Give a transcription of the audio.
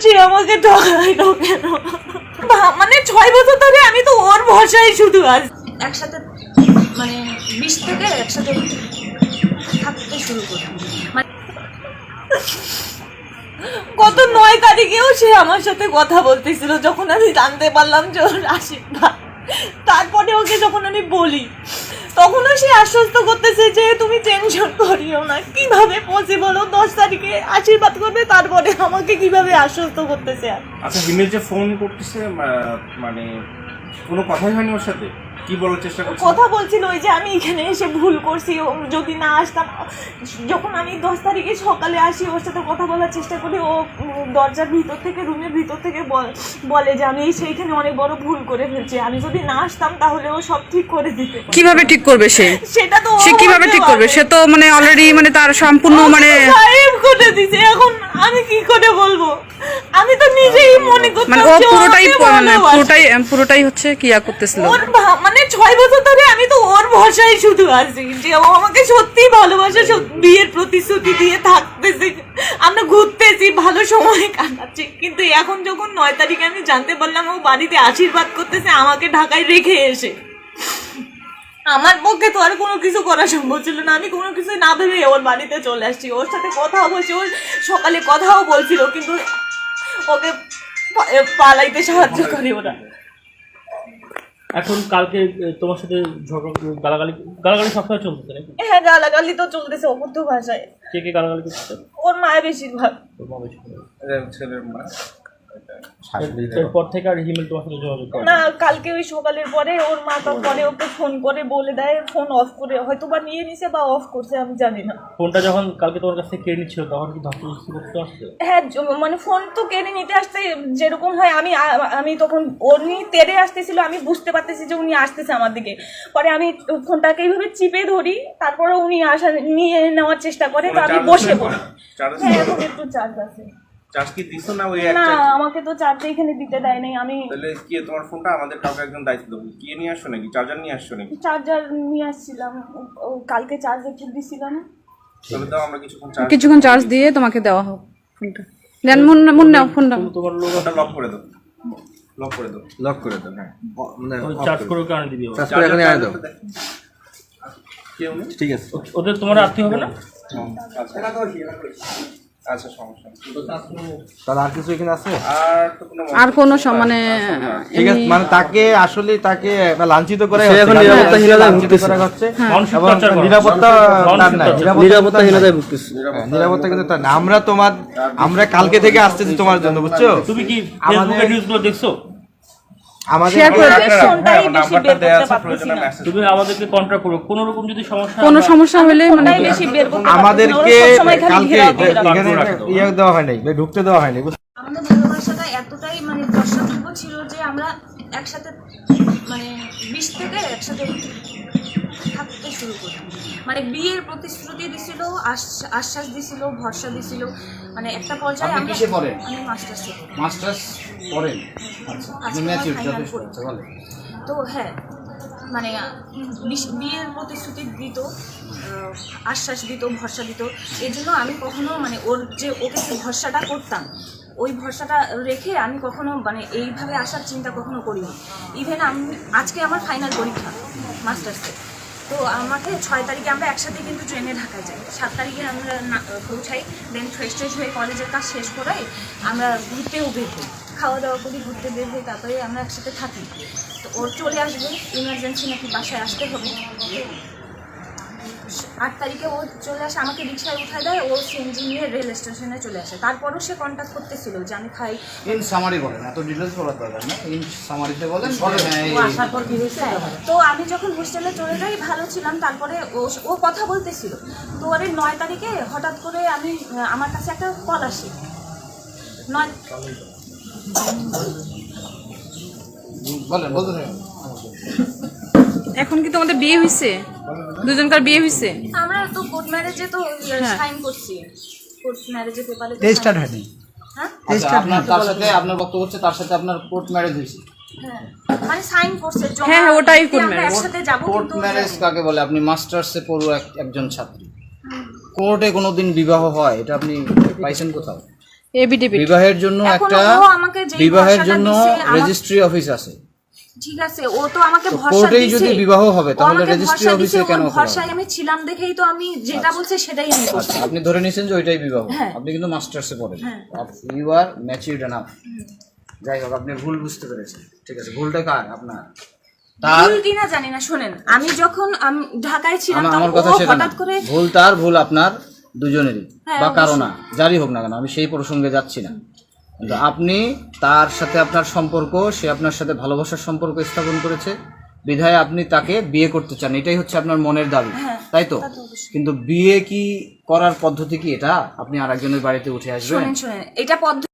সে আমাকে ঠকাইলো কেন? মানে ছয় বছর ধরে আমি তো ওর ভরসায় শুধু আছি একসাথে মানে বিশ থেকে একসাথে থাকতে শুরু করি। মানে গত নয় তারিখেও সে আমার সাথে কথা বলতেছিল যখন আমি জানতে পারলাম যে ওর আশীর্বাদ। তারপরে ওকে যখন আমি বলি তখনও সে আশ্বস্ত করতেছে যে তুমি টেনশন করিও না। কীভাবে পসিবল বলো দশ তারিখে আশীর্বাদ করবে, তারপরে আমাকে কীভাবে আশ্বস্ত করতেছে আর? আচ্ছা হিমেল যে ফোন করতেছে মানে কোনো কথাই হয়নি ওর সাথে? কি বলার চেষ্টা করছে? কথা বলছিল ওই যে আমি এখানে এসে ভুল করছি ও যদি না আসতাম যখন আমি দশ তারিখে সকালে আসি ওর সাথে কথা বলার চেষ্টা করি ও দরজার ভিতর থেকে রুমের ভিতর থেকে বল- বলে যে আমি সেইখানে অনেক বড় ভুল করে ফেলছি। আমি যদি না আসতাম তাহলে ও সব ঠিক করে দিতে। কীভাবে ঠিক করবে সে? সেটা তো সে কীভাবে ঠিক করবে? সে তো মানে অলরেডি মানে তার সম্পূর্ণ মানে গায়েব করে দিছে। এখন আমি কি করে বলব? আমি তো নিজেই মনে করতাম মানে ও পুরোটাই মানে পুরোটাই পুরোটাই হচ্ছে কিয়া করতেছিল। ওর মানে ছয় বছর ধরে আমি তো ওর ভরসায় শুধু আছি যে ও আমাকে সত্যি ভালোবাসে বিয়ের প্রতিশ্রুতি দিয়ে থাকতেছে। আমরা ঘুরতেছি ভালো সময় কাটাচ্ছি। কিন্তু এখন যখন নয় তারিখে আমি জানতে পারলাম ও বাড়িতে আশীর্বাদ করতেছে আমাকে ঢাকায় রেখে এসে। আমার পক্ষে তো আর কোনো কিছু করা সম্ভব ছিল না। আমি কোনো কিছু না ভেবে ওর বাড়িতে চলে আসছি। ওর সাথে কথা বলছি ওর সকালে কথাও বলছিল কিন্তু ওকে পালাইতে সাহায্য করে ওরা। এখন কালকে তোমার সাথে ঝগড়া গালাগালি গালাগালি সবসময় চলতেছে নাকি? হ্যাঁ গালাগালি তো চলতেছে অবদ্ধ ভাষায়। কে কে গালাগালি করতেছে? ওর মায়ের বেশিরভাগ। ওর মা বেশি ছেলের মা। এরপর থেকে আর হিমেল তোমার সাথে যোগাযোগ করে না কালকে ওই সকালের পরে ওর মা তো পরে ওকে ফোন করে বলে দেয় ফোন অফ করে হয়তো বা নিয়ে নিছে বা অফ করছে আমি জানি না। ফোনটা যখন কালকে তোমার কাছ থেকে কেড়ে নিচ্ছিল তখন কি ধস্তাধস্তি করতে আসছে? হ্যাঁ মানে ফোন তো কেড়ে নিতে আসতে যেরকম হয় আমি আমি তখন উনি তেড়ে আসতেছিল আমি বুঝতে পারতেছি যে উনি আসতেছে আমার দিকে। পরে আমি ফোনটাকে এইভাবে চিপে ধরি তারপরে উনি আসা নিয়ে নেওয়ার চেষ্টা করে তো আমি বসে পড়ি। হ্যাঁ এখন একটু চার্জ আছে। চার্জ কি দিছো না ওই না আমাকে তো চার্জ এখানে দিতে দেয় নাই আমি তাহলে কি তোমার ফোনটা আমাদের কাউকে একজন দায়িত্ব দেবো? কি নিয়ে আসছো নাকি? চার্জার নিয়ে আসছো নাকি? চার্জার নিয়ে আসছিলাম। কালকে চার্জ একটু দিছিলাম তবে দাও আমরা কিছুক্ষণ চার্জ কিছুক্ষণ চার্জ দিয়ে তোমাকে দেওয়া হোক ফোনটা। দেন মন মন নাও ফোনটা তোমার ফোনটা লক করে দাও। লক করে দাও। লক করে দাও হ্যাঁ। মানে চার্জ করে করে দিবি চার্জ করে এখানে আয় দাও। কেউ ঠিক আছে। ওদের তোমার আত্মীয় হবে না? আচ্ছা। আচ্ছা সমস্যা তাহলে আর কিছু এখানে আছে? আর তো কোনো আর কোনো সম- মানে ঠিক আছে মানে তাকে আসলে তাকে লাঞ্ছিত করে এখন নিরাপত্তাহীনতায় ভুগতেছে। এবং নিরাপত্তা মানসিক তার নাই। নিরাপত্তাহীনতায় ভুগতেছে। হ্যাঁ, নিরাপত্তা কিন্তু তার আমরা তোমার আমরা কালকে থেকে আসতেছি তোমার জন্য বুঝছ? তুমি কি আমাদের- ফেসবুকে নিউজগুলো দেখছ? আমাদের তুমি আমাদেরকে কন্ট্রাক্ট করো কোনো রকম যদি সমস্যা কোনো সমস্যা হলে মানে। আমাদেরকে কালকে ইয়ে দেওয়া হয় নাই ঢুকতে দেওয়া হয়নি? আমাদের ভালোবাসাটা এতটাই মানে দর্শকযোগ্য ছিল যে আমরা একসাথে মানে বিশ থেকে একসাথে থাকতে শুরু করি মানে বিয়ের প্রতিশ্রুতি দিছিল আশ্বাস দিছিল ভরসা দিছিল মানে একটা পর্যায়ে আমরা কিসে পড়েন? আমি মাস্টার্সে। মাস্টার্স পড়েন আচ্ছা। আচ্ছা তো হ্যাঁ মানে বিয়ের প্রতিশ্রুতি দিত আশ্বাস দিত ভরসা দিত এই জন্য আমি কখনো মানে ওর যে ওকে ভরসাটা করতাম ওই ভরসাটা রেখে আমি কখনো মানে এইভাবে আসার চিন্তা কখনো করিনি। ইভেন আমি, আজকে আমার ফাইনাল পরীক্ষা মাস্টার্সে তো আমাকে ছয় তারিখে আমরা একসাথে কিন্তু ট্রেনে ঢাকা যাই। সাত তারিখে আমরা পৌঁছাই দেন ফ্রেশ ট্রেশ হয়ে কলেজের কাজ শেষ করাই আমরা ঘুরতেও বের হই। খাওয়া দাওয়া করি, ঘুরতে বের হই, তারপরে আমরা একসাথে থাকি। তো ওর চলে আসবে ইমার্জেন্সি নাকি বাসায় আসতে হবে। আট তারিখে ও চলে আসে আমাকে রিক্সায় উঠায় দেয় ও সিএনজি নিয়ে রেল স্টেশনে চলে আসে। তারপরও সে কন্ট্যাক্ট করতেছিল যে আমি খাই। ইন সামারি বলেন এত ডিটেলস বলার দরকার না ইন সামারিতে বলেন হ্যাঁ, এই- তো আমি যখন হোস্টেলে চলে যাই ভালো ছিলাম। তারপরে ও ও কথা বলতেছিল। তো এই নয় তারিখে হঠাৎ করে আমি আমার কাছে একটা কল আসে। নয় বলেন বলতে এখন কি তোমাদের বিয়ে হয়েছে দুজনকার বিয়ে হয়েছে আমরা তো কোর্ট ম্যারেজে তো হ্যাঁ। সাইন করছি। কোর্ট ম্যারেজে পেপারে স্টার্ট হয়নি। হ্যাঁ? আচ্ছা আপনার তার সাথে আপনার বক্তব্য হচ্ছে তার সাথে আপনার কোর্ট ম্যারেজ হয়েছে। হ্যাঁ। মানে সাইন করছে হ্যাঁ, হ্যাঁ, ওটাই court আমরা একসাথে যাব কোর্ট ম্যারেজ কাকে বলে? আপনি মাস্টার্সে পড়ুয়া এক- একজন ছাত্রী। কোর্টে কোনোদিন বিবাহ হয় এটা আপনি পাইছেন কোথাও? এভিডেভিট বিবাহের জন্য একটা ও আমাকে যেই বিবাহের জন্য রেজিস্ট্রি অফিস আছে। ঠিক আছে ও তো আমাকে ভরসা দিছে। যদি বিবাহ হবে, তাহলে দিছে, ওর কেন ভরসায় আমি ছিলাম দেখেই তো আমি যেটা বলছে সেটাই আমি করছি। আচ্ছা আপনি ধরে নিয়েছেন যে ওইটাই বিবাহ। হ্যাঁ। আপনি কিন্তু মাস্টার্সে পড়েন। ইউ আর ম্যাচিউরড এনাফ যাই হোক আপনি ভুল বুঝতে পেরেছেন। ঠিক আছে ভুলটা কার? আপনার। ভুল কিনা জানি না শোনেন আমি যখন ঢাকায় ছিলাম আমার কথা সেটা হঠাৎ করে ভুল তার ভুল আপনার দুজনেরই হ্যাঁ, বা কারও না। যারই হোক না কেন আমি সেই প্রসঙ্গে যাচ্ছি না। কিন্তু আপনি তার সাথে আপনার সম্পর্ক সে আপনার সাথে ভালোবাসার সম্পর্ক স্থাপন করেছে। বিধায় আপনি তাকে বিয়ে করতে চান এটাই হচ্ছে আপনার মনের দাবি হ্যাঁ, তাই তো? কিন্তু বিয়ে কি করার পদ্ধতি কি এটা? আপনি আরেকজনের বাড়িতে উঠে আসবেন? এটা পদ্ধতি